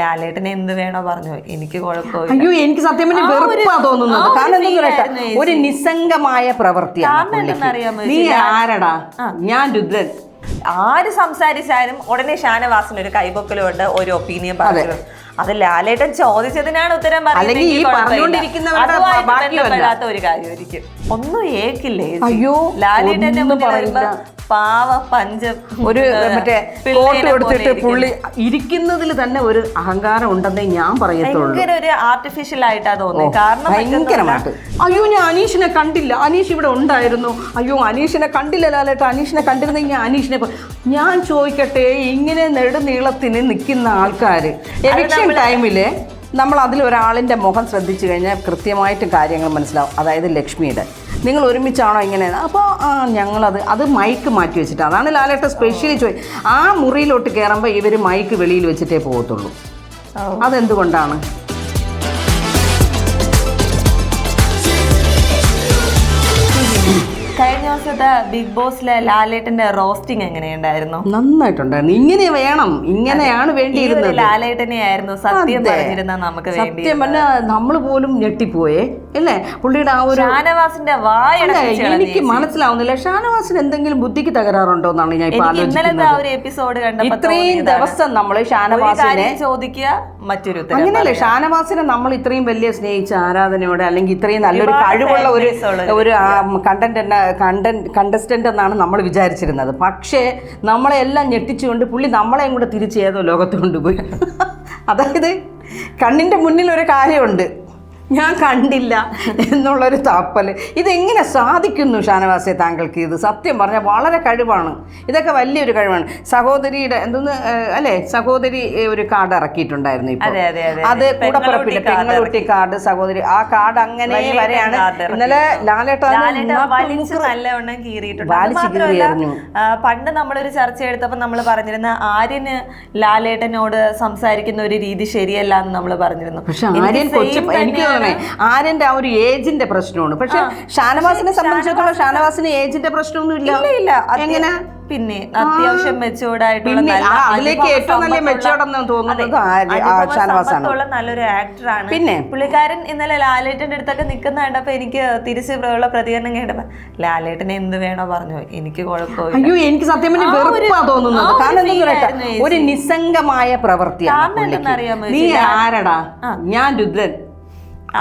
ലാലേട്ടനെ എന്ത് വേണോ പറഞ്ഞു. എനിക്ക് കുഴപ്പമില്ല. അയ്യോ എനിക്ക് സത്യം പറഞ്ഞാൽ വെറുപ്പാ തോന്നുന്നത്. കാരണം എന്താ പറയട്ടെ ഒരു നിസ്സംഗമായ പ്രവൃത്തിയാണ് നീ? ആരടാ? ഞാൻ രുദ്രൻ. ആര് സംസാരിച്ചാലും ഉടനെ ഷാനവാസിന് ഒരു കൈപൊക്കലുണ്ട് ഒരു ഒപ്പീനിയൻ പറഞ്ഞു അത് ലാലേട്ടൻ ചോദിച്ചതിനാണ് ഉത്തരം പറയുന്നത്. അല്ലെങ്കിൽ ഈ. പറഞ്ഞുകൊണ്ടിരിക്കുന്നവരുടെ. ബന്ധപ്പെടാത്ത ഒരു കാര്യമായിരിക്കും ഒന്നും ഏക്കില്ലേ? അയ്യോ, ലാലേട്ടന്റെ പാവ പഞ്ചം ഒരു മറ്റേ കോട്ട് പോലെ എടുത്തിട്ട് പുള്ളി ഇരിക്കുന്നതിൽ തന്നെ ഒരു അഹങ്കാരം ഉണ്ടെന്ന് ഞാൻ പറയത്തുള്ളൂ. ഒരു ആർട്ടിഫിഷ്യൽ ആയിട്ടാ തോന്നുന്നത് കാരണം ഭയങ്കരമായിട്ട്. അയ്യോ ഞാൻ അനീഷിനെ കണ്ടില്ല. അനീഷ് ഇവിടെ ഉണ്ടായിരുന്നു. അയ്യോ അനീഷിനെ കണ്ടില്ല ലാലേട്ട. അനീഷിനെ കണ്ടിരുന്നെങ്കിൽ അനീഷിനെ ഞാൻ ചോദിക്കട്ടെ ഇങ്ങനെ നെടുനീളത്തിന് നിൽക്കുന്ന ആൾക്കാർ എവിക്ഷൻ ടൈമിൽ നമ്മൾ അതിൽ ഒരാളിന്റെ മുഖം ശ്രദ്ധിച്ചു കഴിഞ്ഞാൽ കൃത്യമായിട്ട് കാര്യങ്ങൾ മനസ്സിലാവും. അതായത് ലക്ഷ്മിയുടെ. നിങ്ങൾ ഒരുമിച്ചാണോ ഇങ്ങനെ? അപ്പോൾ ആ ഞങ്ങളത് അത് മൈക്ക് മാറ്റി വെച്ചിട്ട്. അതാണ് ലാലേട്ട സ്പെഷ്യലി ചോദി ആ മുറിയിലോട്ട് കയറുമ്പോൾ ഇവർ മൈക്ക് വെളിയിൽ വെച്ചിട്ടേ പോകത്തുള്ളൂ. അതെന്തുകൊണ്ടാണ്? ദിവസത്തെ ബിഗ് ബോസിലെ ലാലേട്ടന്റെ റോസ്റ്റിംഗ് എങ്ങനെയുണ്ടായിരുന്നു? നന്നായിട്ടുണ്ടായിരുന്നു. ഇങ്ങനെ വേണം. ഇങ്ങനെയാണ് വേണ്ടിയിരുന്നത്. ലാലേട്ടനെ ആയിരുന്നു സത്യം പറഞ്ഞിരുന്ന നമുക്ക് സത്യം പറഞ്ഞാൽ നമ്മൾ പോലും ഞെട്ടിപ്പോയേ അല്ലേ? പുള്ളിയുടെ ആ ഒരു ഷാനവാസിന്റെ വായ എനിക്ക് മനസ്സിലാവുന്നില്ല. ഷാനവാസിന് എന്തെങ്കിലും ബുദ്ധിക്ക് തകരാറുണ്ടോ എന്നാണ് ഞാൻ ഇപ്പൊ ആലോചിക്കുന്നത്. ഇത്രയും ദിവസം നമ്മൾ ഷാനവാസിനെ ചോദിക്കുക മറ്റൊരു അങ്ങനെയല്ലേ ഷാനവാസിനെ നമ്മൾ ഇത്രയും വലിയ സ്നേഹിച്ച ആരാധനയോടെ അല്ലെങ്കിൽ ഇത്രയും നല്ലൊരു കഴിവുള്ള ഒരു ഒരു കണ്ടന്റ് കണ്ടന്റ് കണ്ടസ്റ്റന്റ് എന്നാണ് നമ്മൾ വിചാരിച്ചിരുന്നത്. പക്ഷേ നമ്മളെല്ലാം ഞെട്ടിച്ചുകൊണ്ട് പുള്ളി നമ്മളെയും കൂടെ തിരിച്ച് ഏതോ ലോകത്ത് കൊണ്ടുപോയി. അതായത് കണ്ണിന്റെ മുന്നിൽ ഒരു കാര്യമുണ്ട്. ഞാൻ കണ്ടില്ല എന്നുള്ളൊരു താപ്പൽ ഇതെങ്ങനെ സാധിക്കുന്നു ഷാനവാസെ താങ്കൾക്ക് ഇത്? സത്യം പറഞ്ഞാൽ വളരെ കഴിവാണ്. ഇതൊക്കെ വലിയൊരു കഴിവാണ്. സഹോദരിയുടെ എന്തെന്ന് അല്ലേ? സഹോദരി ഒരു കാർഡ് ഇറക്കിയിട്ടുണ്ടായിരുന്നു ഇപ്പോൾ അതെ, അതെ, അതെ, അത്. കൂടെ കൂടപ്പുറപ്പില്ല പെങ്ങളുട്ടി കാർഡ് സഹോദരി. ആ കാർഡ് അങ്ങനെ വരെയാണ്. ഇന്നലെ ലാലേട്ട ലാലേട്ടൻ വലിച്ച് നല്ലവണ്ണം കീറിയിട്ടുണ്ട്. അത് വലിച്ച് മാത്രമല്ല കീറിയായിരുന്നു. പണ്ട് നമ്മളൊരു ചർച്ച എടുത്തപ്പോൾ നമ്മൾ പറഞ്ഞിരുന്ന ആര്യന് ലാലേട്ടനോട് സംസാരിക്കുന്ന ഒരു രീതി ശരിയല്ല എന്ന് നമ്മൾ പറഞ്ഞിരുന്നു. പക്ഷെ ആര്യൻ കൊച്ചു എനിക്ക് തോന്നണേ ആര്യന്റെ ആ ഒരു ഏജിന്റെ പ്രശ്നമാണ്. പക്ഷെ ഷാനവാസിനെ സംബന്ധിച്ചിടത്തോളം ഷാനവാസിന് ഏജിന്റെ പ്രശ്നമൊന്നും ഇല്ല ഇല്ല. എങ്ങനെ? പിന്നെ അത്യാവശ്യം മെച്ചൂർഡായിട്ടുള്ള അതിലേക്ക് ഏറ്റവും നല്ല തോന്നുന്നത്. നല്ലൊരു ആക്ടറാണ് പിന്നെ? പുള്ളിക്കാരൻ ഇന്നലെ ലാലേട്ടന്റെ അടുത്തൊക്കെ നിൽക്കുന്ന കണ്ടപ്പോ എനിക്ക് തിരിച്ച് ഉള്ള പ്രതികരണം കേട്ടപ്പോ ലാലേട്ടനെ എന്ത് വേണോ പറഞ്ഞു. എനിക്ക് കുഴപ്പമില്ല. അയ്യോ എനിക്ക് സത്യം വെറുപ്പാ തോന്നുന്നത്. കാരണം. ഒരു നിസ്സംഗമായ പ്രവൃത്തിയാണ് നീ ആരടാ? ഞാൻ രുദ്രൻ.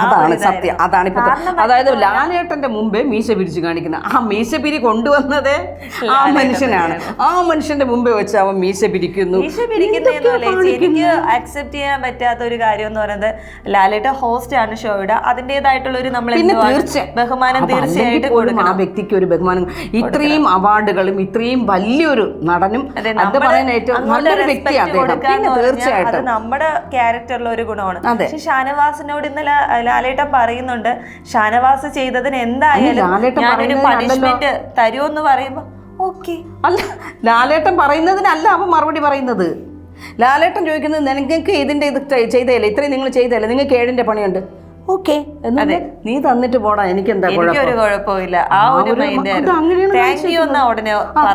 അതാണ് സത്യം. അതാണ് ഇപ്പൊ അതായത് ലാലേട്ടന്റെ മുമ്പേ മീശ പിരിച്ചു കാണിക്കുന്ന ആ മീശ പിരി കൊണ്ടുവന്നത് ആ മനുഷ്യനാണ്. ആ മനുഷ്യന്റെ മുമ്പേ വെച്ച് അവൻ മീശ പിരിക്കുന്നു പിരിക്കുന്നതെന്നല്ല എനിക്ക് അക്സെപ്റ്റ് ചെയ്യാൻ പറ്റാത്ത ഒരു കാര്യം എന്ന് പറയുന്നത് ലാലേട്ട ഹോസ്റ്റ് ആണ് ഷോയുടെ. അതിന്റെതായിട്ടുള്ള ഒരു നമ്മൾ ബഹുമാനം തീർച്ചയായിട്ടും കൊടുക്കണം ആ വ്യക്തിക്ക് ഒരു ബഹുമാനം ഇത്രയും അവാർഡുകളും ഇത്രയും വലിയൊരു നടനും അതെ, പറയാൻ ഏറ്റവും നല്ലൊരു വ്യക്തിയാണ് എന്ന് അത് തീർച്ചയായിട്ടും. നമ്മുടെ ക്യാരക്ടറിലുള്ള ഒരു ഗുണമാണ്. പക്ഷെ ഷാനവാസിനോട് ഇന്ന് ലാ- ലാലേട്ടൻ പറയുന്നുണ്ട് ഷാനവാസ് ചെയ്തതിന് എന്തായാലും ഞാനൊരു. പണിഷ്മെന്റ് തരുമെന്ന് പറയുമ്പോ ഓക്കെ. അല്ല ലാലേട്ടൻ പറയുന്നതിനല്ല അവൻ മറുപടി പറയുന്നത്. ലാലേട്ടൻ ചോദിക്കുന്നത് നിങ്ങൾക്ക് ഇതിന്റെ ഇത് ചെയ്- ചെയ്തതല്ലേ ഇത്രയും നിങ്ങൾ ചെയ്തതല്ലേ നിങ്ങൾക്ക് ഏഴിന്റെ പണിയുണ്ട്? ഓക്കെ നീ തന്നിട്ട് പോടാ എനിക്ക് എന്താ എനിക്കൊരു കുഴപ്പമില്ല. ആ ഒരു അത് താങ്ക് യു എന്നാ ഉടനെ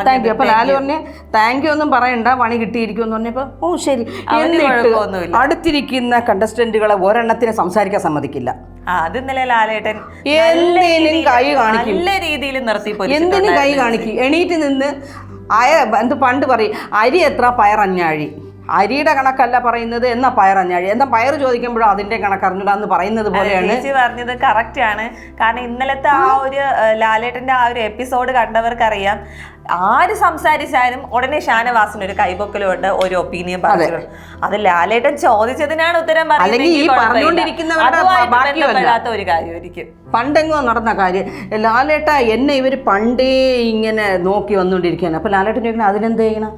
താങ്ക് യു അപ്പൊ ലാലു പറഞ്ഞ് താങ്ക് യു ഒന്നും പറയണ്ട പണി കിട്ടിയിരിക്കും എന്ന് പറഞ്ഞപ്പോ ഓ ശരി. എന്നിട്ട്. അടുത്തിരിക്കുന്ന കണ്ടസ്റ്റന്റുകളെ ഒരെണ്ണത്തിനെ സംസാരിക്കാൻ സമ്മതിക്കില്ല. അത് ഇന്നലെ ലാലേട്ടൻ എന്തിനും കൈ കാണിക്കും. നല്ല രീതിയിൽ നിർത്തി എന്തിനും കൈ കാണിക്കും. എണീറ്റ് നിന്ന് അയ എന്ത് പണ്ട് പറയും അരി എത്ര പയറഞ്ഞാഴി അരിയുടെ കണക്കല്ല പറയുന്നത് എന്നാ പയറഞ്ഞാഴി? എന്താ പയർ ചോദിക്കുമ്പോഴും അതിന്റെ കണക്കറിഞ്ഞിടാന്ന് പറയുന്നത് പോലെയാണ്? ചേച്ചി പറഞ്ഞത് കറക്റ്റ് ആണ്. കാരണം ഇന്നലത്തെ ആ ഒരു ലാലേട്ടന്റെ ആ ഒരു എപ്പിസോഡ് കണ്ടവർക്കറിയാം. ആര് സംസാരിച്ചാലും ഉടനെ ഷാനവാസിന് ഒരു കൈപൊക്കലുണ്ട് ഒരു ഒപ്പീനിയൻ പറഞ്ഞു അത് ലാലേട്ടൻ ചോദിച്ചതിനാണ് ഉത്തരം ഒരു കാര്യമായിരിക്കും. പണ്ടെങ്ങോ നടന്ന കാര്യം? ലാലേട്ട എന്നെ ഇവർ പണ്ടേ ഇങ്ങനെ നോക്കി വന്നുകൊണ്ടിരിക്കുകയാണ്. അപ്പൊ ലാലേട്ടൻ ചോദിക്കണം അതിനെന്ത് ചെയ്യണം?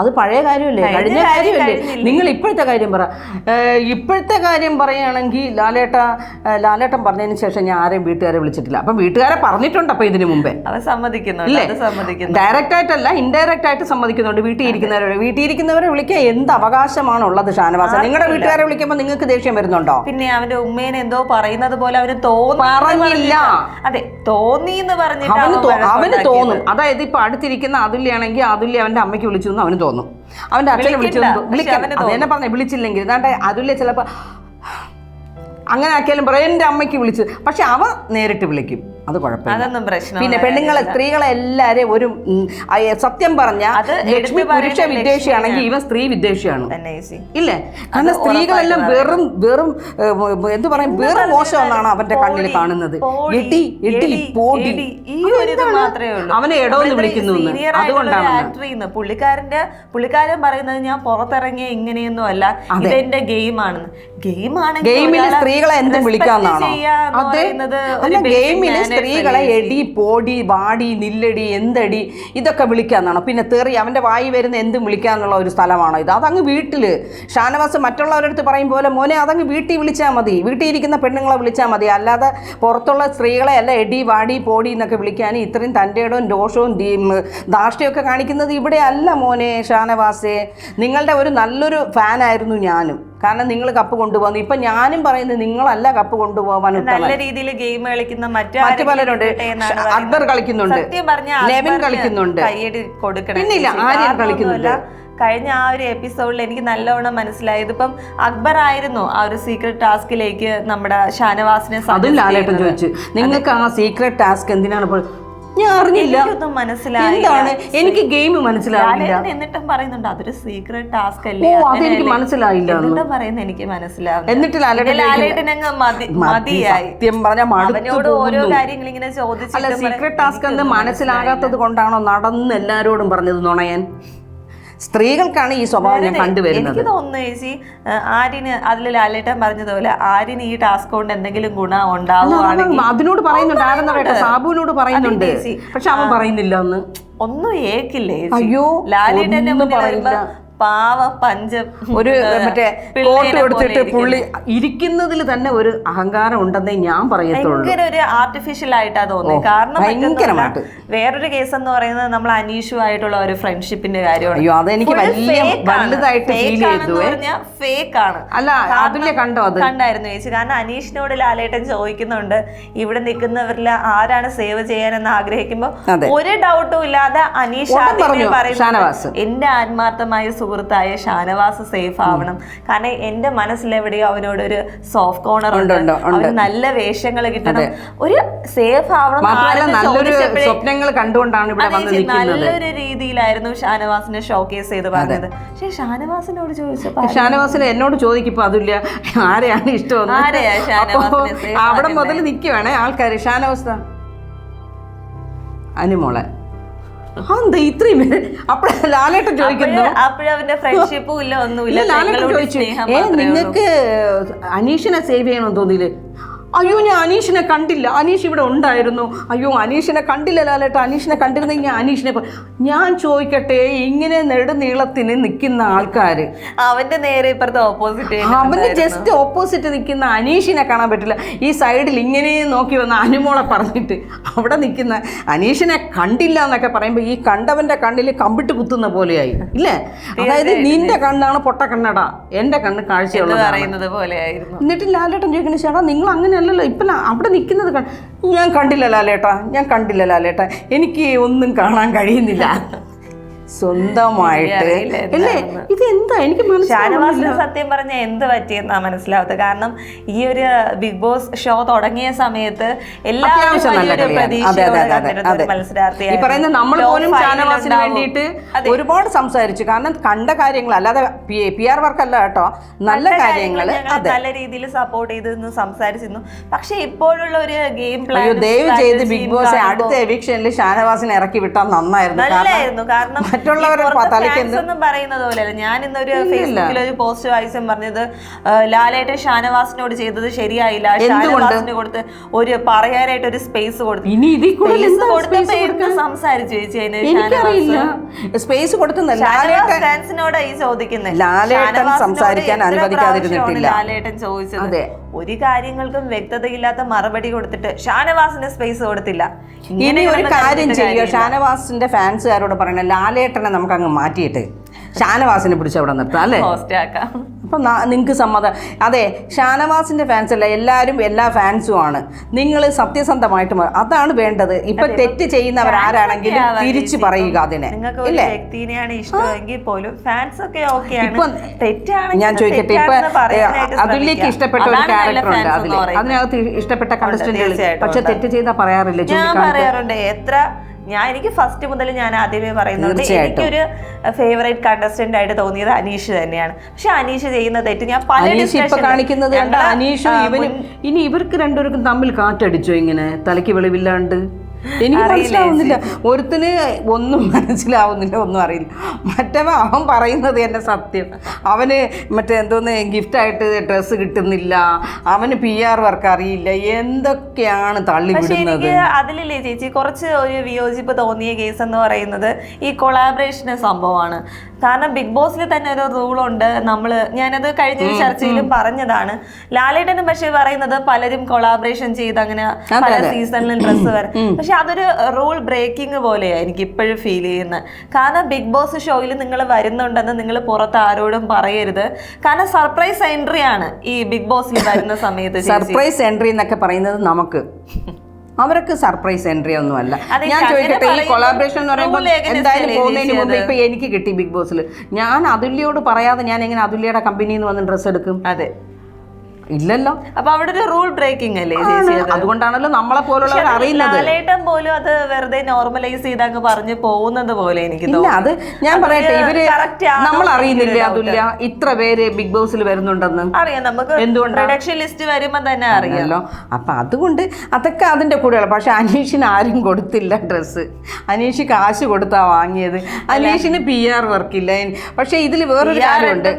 അത് പഴയ കാര്യമല്ലേ? കഴിഞ്ഞ കാര്യമല്ലേ? നിങ്ങൾ ഇപ്പോഴത്തെ കാര്യം പറ. ഇപ്പോഴത്തെ കാര്യം പറയുകയാണെങ്കിൽ ലാലേട്ട ലാലേട്ടൻ പറഞ്ഞതിന് ശേഷം ഞാൻ ആരെയും വീട്ടുകാരെ വിളിച്ചിട്ടില്ല. അപ്പം വീട്ടുകാരെ പറഞ്ഞിട്ടുണ്ട് അപ്പൊ ഇതിനു മുമ്പേ. അവൻ സമ്മതിക്കുന്നു ഡയറക്റ്റ് ആയിട്ടല്ല ഇൻഡയറക്റ്റ് ആയിട്ട് സമ്മതിക്കുന്നുണ്ട് വീട്ടിൽ ഇരിക്കുന്നവരെ വീട്ടിൽ ഇരിക്കുന്നവരെ വിളിക്കാൻ എന്ത് അവകാശമാണ് ഉള്ളത് ഷാനവാസ നിങ്ങളുടെ വീട്ടുകാരെ വിളിക്കുമ്പോൾ നിങ്ങൾക്ക് ദേഷ്യം വരുന്നുണ്ടോ? പിന്നെ അവന്റെ ഉമ്മേനെ എന്തോ പറയുന്നത് പോലെ അവന് തോന്നില്ല അതെ തോന്നി എന്ന് പറഞ്ഞിട്ട് അവന് തോന്നും. അതായത് ഇപ്പൊ അടുത്തിരിക്കുന്ന അതുല്യാണെങ്കിൽ അതുല്യ അവന്റെ അമ്മയ്ക്ക് വിളിച്ചു അവന് തോന്നും. തോന്നും. അവന്റെ അച്ഛനെ വിളിച്ചു വിളിക്കാൻ അതെന്നെ പറഞ്ഞ വിളിച്ചില്ലെങ്കിൽ. എന്നാണ്ട് അതുല്യ ചിലപ്പോ അങ്ങനെ ആക്കിയാലും പറയും എന്റെ അമ്മയ്ക്ക് വിളിച്ച്. പക്ഷെ അവ നേരിട്ട് വിളിക്കും. അത് കുഴപ്പമില്ല. അതൊന്നും പ്രശ്നം പിന്നെ പെണ്ണുങ്ങളെ സ്ത്രീകളെ എല്ലാരെയും ഒരു സത്യം പറഞ്ഞ ലക്ഷ്മി പുരുഷ വിദ്വേഷിയാണെങ്കിൽ ഇവൻ സ്ത്രീ വിദ്വേഷിയാണ്. ഇല്ലേ? കാരണം സ്ത്രീകളെല്ലാം വെറും വെറും എന്തു പറയും? വെറും മോശമെന്നാണ് അവന്റെ കണ്ണിൽ കാണുന്നത്. ഇടി എടി, പോടി. അവനെ എടോന്ന് വിളിക്കുന്നു അതുകൊണ്ടാണ് പുള്ളിക്കാരന്റെ പുള്ളിക്കാരൻ പറയുന്നത് ഞാൻ പുറത്തിറങ്ങിയ ഇങ്ങനെയൊന്നും അല്ല ഇതെന്റെ ഗെയിമാണെന്ന് ഗെയിം ആണെങ്കിൽ ഗെയിമിൽ ഒരാളെ സ്ത്രീകളെ എന്തും വിളിക്കാന്നാണോ അതെ അല്ല basic സ്ത്രീകളെ എടി പോടി വാടി നില്ലടി എന്തടി ഇതൊക്കെ വിളിക്കാന്നാണോ പിന്നെ തെറി അവന്റെ വായി വരുന്ന എന്തും വിളിക്കാന്നുള്ള ഒരു സ്ഥലമാണോ ഇത്? അതങ്ങ് വീട്ടിൽ. ഷാനവാസ് മറ്റുള്ളവരടുത്ത് പറയും പോലെ മോനെ അതങ്ങ് വീട്ടിൽ വിളിച്ചാൽ മതി. വീട്ടിൽ ഇരിക്കുന്ന പെണ്ണുങ്ങളെ വിളിച്ചാൽ മതി. അല്ലാതെ പുറത്തുള്ള സ്ത്രീകളെ അല്ല എടി വാടി പോടി എന്നൊക്കെ വിളിക്കാൻ ഇത്രയും തന്റെ ഇടവും ദോഷവും ധാർഷ്ട്യമൊക്കെ കാണിക്കുന്നത് ഇവിടെ അല്ല മോനെ ഷാനവാസേ. നിങ്ങളുടെ ഒരു നല്ലൊരു ഫാനായിരുന്നു ഞാനും. കാരണം നിങ്ങൾ കപ്പ് കൊണ്ടുപോകുന്നു. ഇപ്പൊ ഞാനും പറയുന്നത് നിങ്ങളല്ല കപ്പ് കൊണ്ടുപോകാൻ നല്ല രീതിയിൽ ഗെയിം കളിക്കുന്ന മറ്റു പലരുണ്ട്. അക്ബർ കളിക്കുന്നുണ്ട്. ലെവിൻ കളിക്കുന്നുണ്ട്. പിന്നില്ല, ആര്യൻ കളിക്കുന്നുണ്ട്. കഴിഞ്ഞ ആ ഒരു എപ്പിസോഡിൽ എനിക്ക് നല്ലോണം മനസ്സിലായത് ഇപ്പം അക്ബർ ആയിരുന്നു ആ ഒരു സീക്രട്ട് ടാസ്കിലേക്ക് നമ്മുടെ ഷാനവാസിനെ അതും ലാലേട്ടൻ ചോദിച്ചു. നിങ്ങൾക്ക് ആ സീക്രട്ട് ടാസ്ക് എന്തിനാണ് ഇപ്പോൾ ഞാൻ അറിഞ്ഞില്ല. എനിക്കൊന്നും മനസ്സിലായില്ല. എന്താണ്? എനിക്ക് ഗെയിം മനസ്സിലാവില്ല ലാലേട്ടൻ എന്നിട്ടും പറയുന്നുണ്ട് അതൊരു സീക്രട്ട് ടാസ്ക് ഓ അല്ലേ അതെനിക്ക് അങ്ങനെയല്ലേ? മനസ്സിലായില്ല എന്ന്. എന്നിട്ടും പറയുന്നത് എനിക്ക് മനസ്സിലാവുന്നു എന്നിട്ട് ലാലേട്ടൻ പിന്നെ മതി- മതിയായി. സത്യം പറഞ്ഞ മടുത്തു അവനോട് ഓരോ പോകുന്നു. കാര്യങ്ങൾ ഇങ്ങനെ അല്ല ചോദിച്ചിട്ട് സീക്രട്ട് ടാസ്ക് എന്ന് മനസ്സിലാകാത്തത് കൊണ്ടാണോ നടന്ന് എല്ലാരോടും പറഞ്ഞത് നുണയൻ? സ്ത്രീകൾക്കാണ് ഈ സ്വഭാവം ഞാൻ കണ്ടുവരുന്നത്. എനിക്ക് തോന്നുന്നു ചേച്ചി ആര്യന് അതിൽ ലാലേട്ടൻ പറഞ്ഞതുപോലെ ആര്യന് ഈ ടാസ്ക് കൊണ്ട് എന്തെങ്കിലും ഗുണം ഉണ്ടാവുകയാണെങ്കിൽ അതിനോട് പറയുന്നുണ്ട്. ആരെന്ന് പറയട്ടെ സാബുവിനോട് പറയുന്നുണ്ട്. പക്ഷെ അവൻ പറയുന്നില്ല ഒന്ന് ഒന്നും ഏക്കില്ലേ അയ്യോ, ലാലേട്ടന്റെ പാവ പഞ്ച ഒരു മറ്റേ കോട്ട് കൊടുത്തിട്ട് പുള്ളി ഇരിക്കുന്നതിൽ തന്നെ ഒരു അഹങ്കാരം ഉണ്ടെന്നേ ഞാൻ പറയത്തുള്ളൂ. ഭയങ്കര ഒരു ആർട്ടിഫിഷ്യൽ ആയിട്ടാ തോന്നുന്നത് കാരണം വേറൊരു കേസ് എന്ന് പറയുന്നത് നമ്മൾ അനീഷു ആയിട്ടുള്ള ഒരു ഫ്രണ്ട്ഷിപ്പിന്റെ കാര്യമാണ്. അയ്യോ അതെനിക്ക് വലിയ വലുതായിട്ട് ഫീൽ ചെയ്തു ഫേക്ക് ആണ്. അല്ല അതിലെ കണ്ടോ അത്? കണ്ടായിരുന്നു ചേച്ചി. കാരണം അനീഷിനോട് ലാലേട്ടൻ ചോദിക്കുന്നുണ്ട് ഇവിടെ നിൽക്കുന്നവരിൽ ആരാണ് സേവ് ചെയ്യാനെന്ന് ആഗ്രഹിക്കുമ്പോൾ. ഒരു ഡൗട്ടും ഇല്ലാതെ അനീഷ് പറയുന്നു എന്റെ ആത്മാർത്ഥമായ സുഹൃത്തായ ഷാനവാസ് സേഫ് ആവണം. കാരണം എന്റെ മനസ്സിലെവിടെയോ അവനോട് ഒരു സോഫ്റ്റ് കോർണർ ഉണ്ട്. ഉണ്ട്, ഉണ്ട്. അവന് നല്ല വേഷങ്ങൾ കിട്ടണം. ഒരു സേഫ് ആവണം. നല്ലൊരു സ്വപ്നങ്ങൾ കണ്ടുകൊണ്ടാണ് ഇവിടെ നല്ലൊരു രീതിയിലായിരുന്നു ഷാനവാസിനെ ഷോക്കേസ് ചെയ്ത് പറഞ്ഞത്. പക്ഷെ ഷാനവാസിനോട് ചോദിച്ചപ്പോ ഷാനവാസിന് എന്നോട് ചോദിക്കിപ്പോ അതില്ല. ആരെയാണ് ഇഷ്ടം അവിടെ? മുതൽ നിൽക്കുവാണേ ആൾക്കാർ ഷാനവാസ അനുമോളെ എന്താ ഇത്രയും അപ്പഴ ലാലേട്ടൻ ചോദിക്കുന്നു. അപ്പോഴവന്റെ ഫ്രണ്ട്ഷിപ്പും ഇല്ല ഒന്നുമില്ല. ലാലേട്ടൻ ചോദിച്ചു. ഏ. നിങ്ങൾക്ക് അനീഷിനെ സേവ് ചെയ്യണമെന്ന് തോന്നിയില്ലേ അയ്യോ ഞാൻ അനീഷിനെ കണ്ടില്ല. അനീഷ് ഇവിടെ ഉണ്ടായിരുന്നു. അയ്യോ അനീഷിനെ കണ്ടില്ല ലാലേട്ട. അനീഷിനെ കണ്ടിരുന്നെങ്കിൽ ഞാൻ അനീഷിനെ ഞാൻ ചോദിക്കട്ടെ ഇങ്ങനെ നെടുനീളത്തിന് നിൽക്കുന്ന ആൾക്കാർ അവന്റെ നേരെ ഇപ്പുറത്തെ ഓപ്പോസിറ്റ് അവന് ജസ്റ്റ് ഓപ്പോസിറ്റ് നിൽക്കുന്ന അനീഷിനെ കാണാൻ പറ്റില്ല. ഈ സൈഡിൽ ഇങ്ങനെ നോക്കി വന്ന അനുമോളെ പറഞ്ഞിട്ട് അവിടെ നിൽക്കുന്ന അനീഷിനെ കണ്ടില്ല എന്നൊക്കെ പറയുമ്പോൾ ഈ കണ്ടവന്റെ കണ്ണിൽ കമ്പിട്ട് കുത്തുന്ന പോലെയായി. ഇല്ലേ? അതായത് നിന്റെ കണ്ണാണ് പൊട്ട കണ്ണടാ. എന്റെ കണ്ണ് കാഴ്ചയുള്ളത് പറയുന്നത് പോലെയായിരുന്നു. എന്നിട്ട് ലാലേട്ടൻ ചോദിക്കണ ചേട്ടാ നിങ്ങൾ അങ്ങനെയല്ലല്ലോ. ഇപ്പം അവിടെ നിൽക്കുന്നത് ഞാൻ കണ്ടില്ല ലാലേട്ടാ ഞാൻ കണ്ടില്ല ലാലേട്ടാ. എനിക്ക് ഒന്നും കാണാൻ കഴിയുന്നില്ല. സ്വന്തമായിട്ട് അല്ലേ? ഇത് എന്താ എനിക്ക് ഷാനവാസിന് സത്യം പറഞ്ഞ എന്ത് പറ്റിയെന്നാ മനസ്സിലാവാത്തത്. കാരണം ഈ ഒരു ബിഗ് ബോസ് ഷോ തുടങ്ങിയ സമയത്ത്. ഈ പറയുന്ന നമ്മൾ പോലും ഷാനവാസിന് വേണ്ടിയിട്ട് ഒരുപാട് സംസാരിച്ചു. കാരണം കണ്ട കാര്യങ്ങൾ അല്ലാതെ പി ആർ വർക്കല്ല കേട്ടോ. നല്ല കാര്യങ്ങൾ നല്ല രീതിയിൽ സപ്പോർട്ട് ചെയ്തിരുന്നു സംസാരിച്ചിരുന്നു. പക്ഷെ ഇപ്പോഴുള്ള ഒരു ഗെയിം പ്ലാൻ ദയവ് ചെയ്ത് ബിഗ് ബോസ് അടുത്ത എവിക്ഷനിൽ ഷാനവാസിനെ ഇറക്കി വിട്ടാൽ നന്നായിരുന്നു. കാരണം പറയുന്നത് പോലെയല്ല. ഞാൻ ഇന്നൊരു ഫേസ്ബുക്കിൽ ഒരു പോസ്റ്റ് വായിച്ചും പറഞ്ഞത് ലാലേട്ടൻ ഷാനവാസിനോട് ചെയ്തത് ശരിയായില്ല. ഷാനവാസിന് കൊടുത്ത് ഒരു പറയാനായിട്ട് ഒരു സ്പേസ് കൊടുത്തു. ഇനി ഇതിൽ കൂടുതൽ സംസാരിച്ചു ചേച്ചി അതിന് സ്പേസ് ഈ ചോദിക്കുന്നത് ലാലേട്ടൻ സംസാരിക്കാൻ അനുവദിക്കാതിരുന്നിട്ടില്ല. ലാലേട്ടൻ ചോദിച്ചത്. ഒരു കാര്യങ്ങൾക്കും വ്യക്തതയില്ലാത്ത മറുപടി കൊടുത്തിട്ട് ഷാനവാസിന് സ്പേസ് കൊടുത്തില്ല. ഇനി ഒരു കാര്യം ചെയ്യുക. ഷാനവാസിന്റെ ഫാൻസുകാരോട് പറയണം ലാലേട്ടനെ നമുക്ക് അങ്ങ് മാറ്റിയിട്ട്. ഷാനവാസിനെ പിടിച്ച് അവിടെ നിർത്താം അല്ലേ? അപ്പം നിങ്ങൾക്ക് സമ്മതം. അതെ ഷാനവാസിന്റെ ഫാൻസ് അല്ല എല്ലാവരും എല്ലാ ഫാൻസും ആണ്. നിങ്ങൾ സത്യസന്ധമായിട്ട് അതാണ് വേണ്ടത്. ഇപ്പൊ തെറ്റ് ചെയ്യുന്നവർ ആരാണെങ്കിലും തിരിച്ചു പറയുക അതിനെ ഇല്ലേ? വ്യക്തിനെയാണ് ഇഷ്ടമെങ്കിൽ പോലും ഫാൻസ് ഒക്കെ ഞാൻ ചോദിക്കട്ടെ ഇപ്പൊ ശ്രമിക്കുക. ഇഷ്ടപ്പെട്ട ഒരു ക്യാരക്ടർ ഉണ്ട്. അതിൽ അതിനകത്ത് ഇഷ്ടപ്പെട്ട കണ്ടസ്റ്റന്റുകൾ പക്ഷെ തെറ്റ് ചെയ്താൽ പറയാറില്ല ചൂണ്ടിക്കാണിക്കാൻ. എത്ര ഞാൻ എനിക്ക് ഫസ്റ്റ് മുതൽ ഞാൻ ആദ്യമേ പറയുന്നുണ്ട്. എനിക്കൊരു ഫേവറേറ്റ് കണ്ടസ്റ്റന്റ് ആയിട്ട് തോന്നിയത് അനീഷ് തന്നെയാണ്. പക്ഷെ അനീഷ് ചെയ്യുന്ന തെറ്റ് ഞാൻ പല കാണിക്കുന്നത് അനീഷും ഇനി ഇവർക്ക് രണ്ടുപേർക്കും തമ്മിൽ കാറ്റടിച്ചോ ഇങ്ങനെ? തലയ്ക്ക് വെളിവില്ലാണ്ട്? എനിക്ക് മനസ്സിലാവുന്നില്ല. ഒരുത്തിന് ഒന്നും മനസ്സിലാവുന്നില്ല ഒന്നും അറിയില്ല. മറ്റവൻ അവൻ പറയുന്നത് എന്റെ സത്യം. അവന് മറ്റേ എന്തോന്ന് ഗിഫ്റ്റായിട്ട് ഡ്രസ്സ് കിട്ടുന്നില്ല. അവന് പി ആർ വർക്ക് അറിയില്ല. എന്തൊക്കെയാണ് തള്ളി പക്ഷെ വിടുന്നത്? എനിക്ക് അതിലില്ലേ ചേച്ചി കുറച്ച് ഒരു വിയോജിപ്പ് തോന്നിയ കേസ് എന്ന് പറയുന്നത് ഈ കൊളാബറേഷൻ സംഭവമാണ്. കാരണം ബിഗ് ബോസിൽ തന്നെ ഒരു റൂളുണ്ട് നമ്മൾ ഞാനത് കഴിഞ്ഞ ചർച്ചയിലും പറഞ്ഞതാണ്. ലാലേട്ടനും പക്ഷേ പറയുന്നത് പലരും കൊളാബറേഷൻ ചെയ്ത് അങ്ങനെ പല സീസണിലും ഡ്രസ്സ് വരെ. പക്ഷെ അതൊരു റൂൾ ബ്രേക്കിംഗ് പോലെയാണ് എനിക്ക് ഇപ്പോഴും ഫീൽ ചെയ്യുന്നത്. കാരണം ബിഗ് ബോസ് ഷോയിൽ നിങ്ങൾ വരുന്നുണ്ടെന്ന് നിങ്ങൾ പുറത്ത് ആരോടും പറയരുത്. കാരണം സർപ്രൈസ് എൻട്രി ആണ് ഈ ബിഗ് ബോസിൽ വരുന്ന സമയത്ത് സർപ്രൈസ് എൻട്രി എന്നൊക്കെ പറയുന്നത് നമുക്ക്. അവർക്ക് സർപ്രൈസ് എൻട്രി ഒന്നുമല്ല. ഞാൻ ചോദിക്കട്ടെ ഈ കൊളാബറേഷൻ എന്ന് പറയുമ്പോൾ എന്തായാലും പോകുന്നതിന് മുമ്പ് ഇപ്പൊ എനിക്ക് കിട്ടി ബിഗ് ബോസിൽ ഞാൻ അതുല്യോട് പറയാതെ ഞാൻ എങ്ങനെ അതുല്യയുടെ കമ്പനിയിൽ നിന്ന് വന്ന് ഡ്രസ്സ് എടുക്കും? അതെ. ഇല്ലല്ലോ. അപ്പൊ അവിടെ ഒരു റൂൾ ബ്രേക്കിംഗ് അല്ലേ. അതുകൊണ്ടാണല്ലോ നമ്മളെ പോലുള്ളവർ ലാലേട്ടൻ പോലും അത് വെറുതെ നോർമലൈസ് ചെയ്ത് അങ്ങ് പറഞ്ഞു പോകുന്നത് പോലെ എനിക്ക് അത് ഞാൻ പറയട്ടെ ഇവർ നമ്മൾ അറിയുന്നില്ല അതുല്ല ഇത്ര പേര് ബിഗ് ബോസിൽ വരുന്നുണ്ടെന്ന്. അറിയാം നമുക്ക്? പ്രൊഡക്ഷൻ ലിസ്റ്റ് വരുമ്പോ തന്നെ അറിയാമല്ലോ അപ്പം അതുകൊണ്ട് അതൊക്കെ അതിന്റെ കൂടെയുള്ള. പക്ഷെ അനീഷിന് ആരും കൊടുത്തില്ല ഡ്രസ്സ്. അനീഷ് കാശ് കൊടുത്താ വാങ്ങിയത്. അനീഷിന് പി ആർ വർക്കില്ല പക്ഷെ ഇതിൽ വേറൊരു കാര്യമുണ്ട്.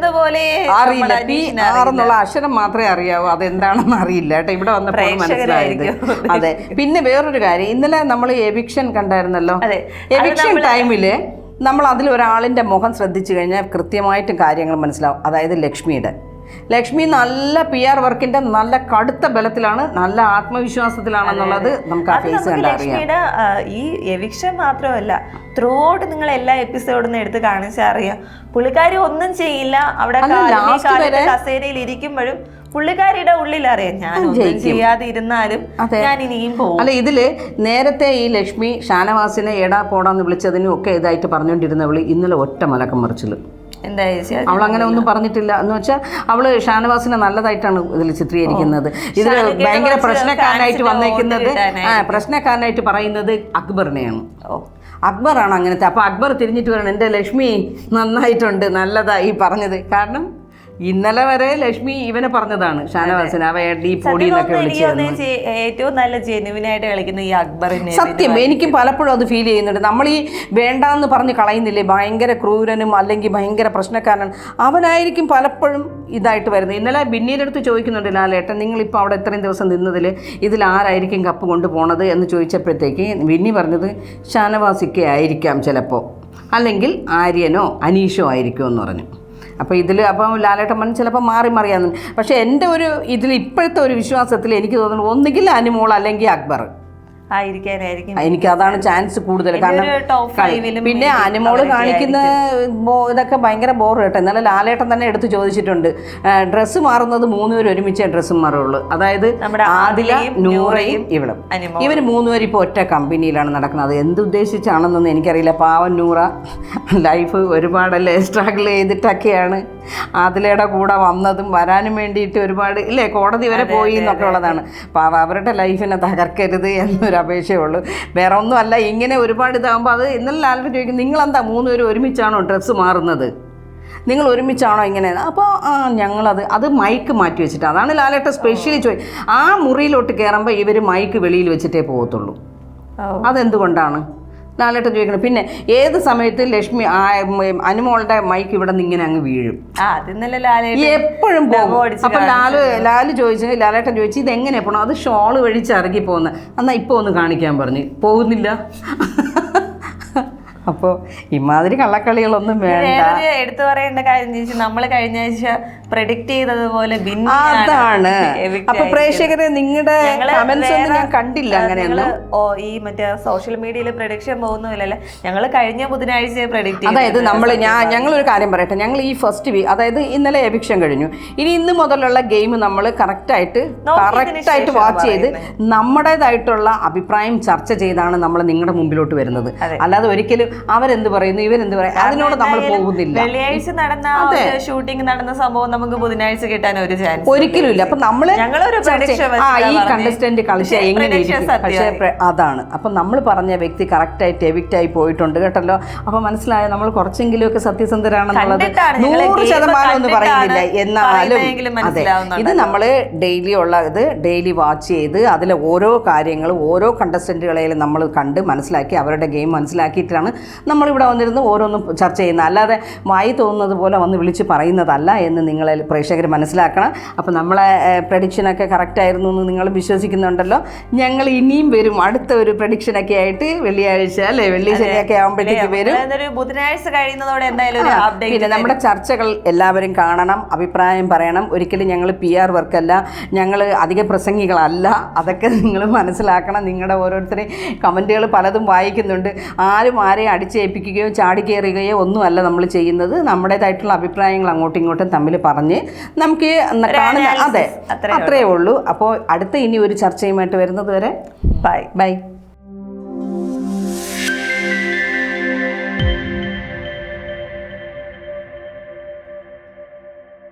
അറിയില്ല. പി ആർ എന്നുള്ള അക്ഷരം മാത്രമേ അറിയാവൂ? അതെന്താണെന്ന് അറിയില്ല കേട്ടോ. ഇവിടെ വന്നപ്പോൾ മനസ്സിലായത്. അതെ. പിന്നെ വേറൊരു കാര്യം. ഇന്നലെ നമ്മൾ എവിക്ഷൻ കണ്ടായിരുന്നല്ലോ? അതെ. എവിക്ഷൻ ടൈമിൽ നമ്മൾ അതിൽ ഒരാളിന്റെ മുഖം ശ്രദ്ധിച്ചു കഴിഞ്ഞാൽ കൃത്യമായിട്ടും കാര്യങ്ങൾ മനസ്സിലാവും. അതായത് ലക്ഷ്മിയുടെ. ലക്ഷ്മി നല്ല പി ആർ വർക്കിന്റെ നല്ല കടുത്ത ബലത്തിലാണ് നല്ല ആത്മവിശ്വാസത്തിലാണെന്നുള്ളത് നമുക്ക് ആ ഫേസ് ലക്ഷ്മിയുടെ ഈ എവിക്ഷൻ മാത്രമല്ല ത്രൂ ഔട്ട് നിങ്ങൾ എല്ലാ എപ്പിസോഡും എടുത്ത് കാണിച്ചാൽ അറിയാം. പുള്ളിക്കാരി ഒന്നും ചെയ്യില്ല. അവിടെ കസേരയിൽ ഇരിക്കുമ്പോഴും പുള്ളിക്കാരിയുടെ ഉള്ളിൽ അറിയാം ഞാൻ ചെയ്യാതെ ഇരുന്നാലും ഞാൻ ഇനിയും പോകും. അല്ല ഇതിൽ നേരത്തെ ഈ ലക്ഷ്മി ഷാനവാസിനെ എടാ പോടാന്ന് വിളിച്ചതിനും ഒക്കെ ഇതായിട്ട് പറഞ്ഞുകൊണ്ടിരുന്നവൾ ഇന്നലെ ഒറ്റ മലക്കം മറിച്ചിൽ. എന്താ ചേച്ചി? അവൾ അങ്ങനെ ഒന്നും പറഞ്ഞിട്ടില്ല. എന്ന് വെച്ചാൽ അവൾ ഷാനവാസിനെ നല്ലതായിട്ടാണ് ഇതിൽ ചിത്രീകരിക്കുന്നത്. ഇതിൽ ഭയങ്കര പ്രശ്നക്കാരനായിട്ട് വന്നേക്കുന്നത് പ്രശ്നക്കാരനായിട്ട് പറയുന്നത് അക്ബറിനെയാണ്. അക്ബറാണ് അങ്ങനത്തെ. അപ്പോൾ അക്ബർ തിരിഞ്ഞിട്ട് പറയണം എന്റെ ലക്ഷ്മി നന്നായിട്ടുണ്ട് നല്ലതായി പറഞ്ഞത്. കാരണം ഇന്നലെ വരെ ലക്ഷ്മി ഇവനെ പറഞ്ഞതാണ് അവ പൊടി ചേ- ഏറ്റവും നല്ല ജെനുവിനായിട്ട് കളിക്കുന്ന ഈ അക്ബറിനെ സത്യം എനിക്ക് പലപ്പോഴും അത് ഫീൽ ചെയ്യുന്നുണ്ട്. നമ്മൾ ഈ വേണ്ടാന്ന് പറഞ്ഞ് കളയുന്നില്ലേ ഭയങ്കര ക്രൂരനും അല്ലെങ്കിൽ ഭയങ്കര പ്രശ്നക്കാരനും അവനായിരിക്കും പലപ്പോഴും ഇതായിട്ട് വരുന്നത്. ഇന്നലെ ബിന്നിയുടെ അടുത്ത് ചോദിക്കുന്നുണ്ട് ലാലേട്ടൻ നിങ്ങളിപ്പോൾ അവിടെ ഇത്രയും ദിവസം നിന്നതിൽ ഇതിൽ ആരായിരിക്കും കപ്പ് കൊണ്ടുപോണത് എന്ന് ചോദിച്ചപ്പോഴത്തേക്ക് ബിന്നി പറഞ്ഞത് ഷാനവാസിക്ക് ആയിരിക്കാം ചിലപ്പോൾ അല്ലെങ്കിൽ ആര്യനോ അനീഷോ ആയിരിക്കുമെന്ന് പറഞ്ഞു. അപ്പോൾ ഇതിൽ അപ്പം ലാലേട്ടമ്മൻ ചിലപ്പോൾ മാറി മറിയാന്ന് പക്ഷേ എന്റെ ഒരു ഇതിൽ ഇപ്പോഴത്തെ ഒരു വിശ്വാസത്തിൽ എനിക്ക് തോന്നുന്നു ഒന്നുകിൽ അനുമോൾ അല്ലെങ്കിൽ അക്ബർ. എനിക്ക് അതാണ് ചാൻസ് കൂടുതൽ. കാരണം പിന്നെ അനുമോൾ കാണിക്കുന്ന ഇതൊക്കെ ഭയങ്കര ബോർ കേട്ടോ. എന്നാലും ലാലേട്ടൻ തന്നെ എടുത്ത് ചോദിച്ചിട്ടുണ്ട്. ഡ്രസ്സ് മാറുന്നത് മൂന്നുപേരും ഒരുമിച്ചേ ഡ്രസ്സ് മാറുള്ളൂ അതായത് നമ്മുടെ ആദില നൂറയും ഇവളും. ഇവർ മൂന്നുപേരും ഇപ്പോൾ ഒറ്റ കമ്പനിയിലാണ് നടക്കുന്നത്. എന്തുദ്ദേശിച്ചാണെന്നൊന്നും എനിക്കറിയില്ല. പാവം നൂറ. ലൈഫ് ഒരുപാടല്ലേ സ്ട്രഗിൾ ചെയ്തിട്ടൊക്കെയാണ്. ആദിലയുടെ കൂടെ വന്നതും വരാനും വേണ്ടിയിട്ട് ഒരുപാട് ഇല്ലേ? കോടതി വരെ പോയി എന്നൊക്കെ ഉള്ളതാണ്. പാവ അവരുടെ ലൈഫിനെ തകർക്കരുത് എന്നൊരു അപേക്ഷയുള്ളൂ. വേറെ ഒന്നുമല്ല ഇങ്ങനെ ഒരുപാട് ഇതാകുമ്പോൾ അത് ഇന്നലെ ലാലിട്ട് ചോദിക്കും നിങ്ങളെന്താ മൂന്നുപേരും ഒരുമിച്ചാണോ ഡ്രസ്സ് മാറുന്നത്? നിങ്ങൾ ഒരുമിച്ചാണോ ഇങ്ങനെ? അപ്പോൾ ആ ഞങ്ങളത് അത് മൈക്ക് മാറ്റി വെച്ചിട്ട് അതാണ് ലാലേട്ട സ്പെഷ്യലി ചോദി ആ മുറിയിലോട്ട് കയറുമ്പോൾ ഇവർ മൈക്ക് വെളിയിൽ വെച്ചിട്ടേ പോകത്തുള്ളൂ. അതെന്തുകൊണ്ടാണ്? ലാലേട്ടൻ ചോദിക്കണം പിന്നെ ഏത് സമയത്ത് ലക്ഷ്മി ആ അനുമോളുടെ മൈക്ക് ഇവിടെ നിന്ന് ഇങ്ങനെ അങ്ങ് വീഴും? എപ്പോഴും പോകും. അപ്പൊ ലാലു ലാൽ ചോദിച്ചു ലാലേട്ടൻ ചോദിച്ചു ഇത് എങ്ങനെ പോകണം അത് ഷോൾ വഴിച്ച് ഇറങ്ങി പോകുന്നത് എന്നാ ഇപ്പൊ ഒന്ന് കാണിക്കാൻ പറഞ്ഞു. പോകുന്നില്ല. അപ്പോൾ ഇമാതിരി കള്ളക്കളികളൊന്നും വേണ്ട. എടുത്തു പറയേണ്ട കാര്യം നമ്മൾ കഴിഞ്ഞ ആഴ്ച പ്രഡിക്റ്റ് ചെയ്തതുപോലെ അതാണ്. അപ്പൊ പ്രേക്ഷകരെ നിങ്ങളുടെ കമന്റ്സ് ഒന്നും ഞാൻ കണ്ടില്ല അങ്ങനെയൊന്നും ഓ ഈ മറ്റേ സോഷ്യൽ മീഡിയയിൽ പ്രഡിക്ഷൻ പോകുന്നില്ലല്ലേ ഞങ്ങൾ കഴിഞ്ഞ ബുധനാഴ്ച പ്രഡിക്റ്റ് അതായത് നമ്മൾ ഞാൻ ഞങ്ങൾ ഒരു കാര്യം പറയട്ടെ. ഞങ്ങൾ ഈ ഫസ്റ്റ് വീക്ക് അതായത് ഇന്നലെ എവിക്ഷൻ കഴിഞ്ഞു. ഇനി ഇന്ന് മുതലുള്ള ഗെയിം നമ്മൾ കറക്റ്റായിട്ട് കറക്റ്റായിട്ട് വാച്ച് ചെയ്ത് നമ്മുടേതായിട്ടുള്ള അഭിപ്രായം ചർച്ച ചെയ്താണ് നമ്മൾ നിങ്ങളുടെ മുമ്പിലോട്ട് വരുന്നത്. അല്ലാതെ ഒരിക്കലും അവരെന്ത് പറയുന്നു? ഇവരെന്ത് പറയുന്നു അതിനോട് നമ്മൾ പോകുന്നില്ല. വെള്ളിയാഴ്ച നടന്ന ഷൂട്ടിംഗ് നടന്ന സംഭവം നമുക്ക് ബുധനാഴ്ച കിട്ടാൻ ഒരു ചാൻസ് ഒരിക്കലും ഇല്ല അപ്പൊ നമ്മൾ ഈ കണ്ടസ്റ്റന്റ് കളിച്ച എങ്ങനെ പക്ഷേ അതാണ്. അപ്പൊ നമ്മൾ പറഞ്ഞ വ്യക്തി കറക്റ്റ് ആയിട്ട് എവിക്റ്റ് ആയി പോയിട്ടുണ്ട് കേട്ടല്ലോ. അപ്പൊ മനസ്സിലായ? നമ്മൾ കുറച്ചെങ്കിലും ഒക്കെ സത്യസന്ധരാണെന്നുള്ളത് നൂറ് ശതമാനം ഒന്നും പറയുന്നില്ല. എന്നാലും അതെ. ഇത് നമ്മൾ ഡെയിലി ഉള്ള ഇത് ഡെയിലി വാച്ച് ചെയ്ത് അതിലെ ഓരോ കാര്യങ്ങളും ഓരോ കണ്ടസ്റ്റന്റുകളെയും നമ്മൾ കണ്ട് മനസ്സിലാക്കി അവരുടെ ഗെയിം മനസ്സിലാക്കിയിട്ടാണ് നമ്മളിവിടെ വന്നിരുന്ന് ഓരോന്നും ചർച്ച ചെയ്യുന്ന അല്ലാതെ വായി തോന്നുന്നത് പോലെ വന്ന് വിളിച്ച് പറയുന്നതല്ല എന്ന് നിങ്ങൾ പ്രേക്ഷകർ മനസ്സിലാക്കണം. അപ്പോൾ നമ്മളെ പ്രഡിക്ഷനൊക്കെ കറക്റ്റായിരുന്നു എന്ന് നിങ്ങൾ വിശ്വസിക്കുന്നുണ്ടല്ലോ. ഞങ്ങൾ ഇനിയും വരും. അടുത്ത ഒരു പ്രഡിക്ഷനൊക്കെ ആയിട്ട് വെള്ളിയാഴ്ച അല്ലേ? വെള്ളി ശനിയൊക്കെ ആകുമ്പോഴത്തേക്ക് വരും. ബുധനാഴ്ച കഴിയുന്നതോടെ എന്തായാലും ഒരു അപ്ഡേറ്റ് പിന്നെ നമ്മുടെ ചർച്ചകൾ എല്ലാവരും കാണണം അഭിപ്രായം പറയണം. ഒരിക്കലും ഞങ്ങൾ പി ആർ വർക്കല്ല ഞങ്ങൾ അധിക പ്രസംഗികളല്ല. അതൊക്കെ നിങ്ങൾ മനസ്സിലാക്കണം. നിങ്ങളുടെ ഓരോരുത്തരെയും കമന്റുകൾ പലതും വായിക്കുന്നുണ്ട്. ആരും ആരെയും അടിച്ചേൽപ്പിക്കുകയോ ചാടിക്കേറുകയോ ഒന്നുമല്ല നമ്മൾ ചെയ്യുന്നത്. നമ്മുടേതായിട്ടുള്ള അഭിപ്രായങ്ങൾ അങ്ങോട്ടും ഇങ്ങോട്ടും തമ്മിൽ പറഞ്ഞ് നമുക്ക് കാണുന്ന അതെ അത്രേ അത്രയേ ഉള്ളൂ. അപ്പോൾ അടുത്ത ഇനി ഒരു ചർച്ചയുമായിട്ട് വരുന്നത് വരെ ബൈ ബൈ